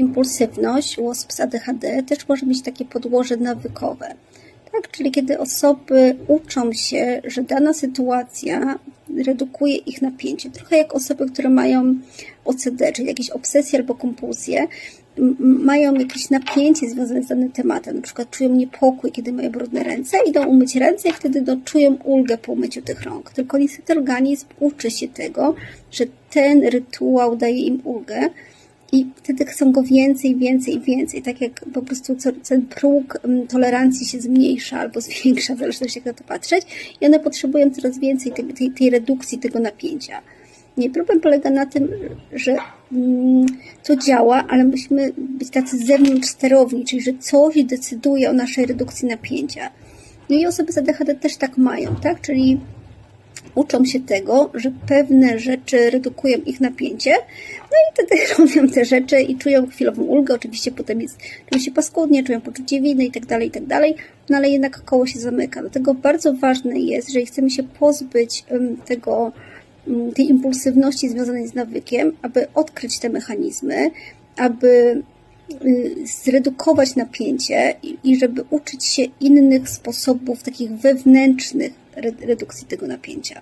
impulsywność u osób z ADHD też może mieć takie podłoże nawykowe. Tak, czyli kiedy osoby uczą się, że dana sytuacja redukuje ich napięcie. Trochę jak osoby, które mają OCD, czyli jakieś obsesje albo kompulsje, mają jakieś napięcie związane z danym tematem. Na przykład czują niepokój, kiedy mają brudne ręce, idą umyć ręce i wtedy no, czują ulgę po umyciu tych rąk. Tylko niestety organizm uczy się tego, że ten rytuał daje im ulgę i wtedy chcą go więcej, więcej więcej. Tak jak po prostu ten próg mm, tolerancji się zmniejsza albo zwiększa, w zależności jak na to patrzeć, i one potrzebują coraz więcej tej, tej, tej redukcji tego napięcia. Nie, problem polega na tym, że mm, to działa, ale musimy być tacy zewnątrz sterowni, czyli że coś decyduje o naszej redukcji napięcia. No i osoby z ADHD też tak mają, tak? Czyli uczą się tego, że pewne rzeczy redukują ich napięcie, no i wtedy robią te rzeczy i czują chwilową ulgę, oczywiście potem jest, czują się paskudnie, czują poczucie winy i tak dalej, i tak no ale jednak koło się zamyka. Dlatego bardzo ważne jest, jeżeli chcemy się pozbyć tego, m, tej impulsywności związanej z nawykiem, aby odkryć te mechanizmy, aby y, zredukować napięcie i, żeby uczyć się innych sposobów, takich wewnętrznych redukcji tego napięcia.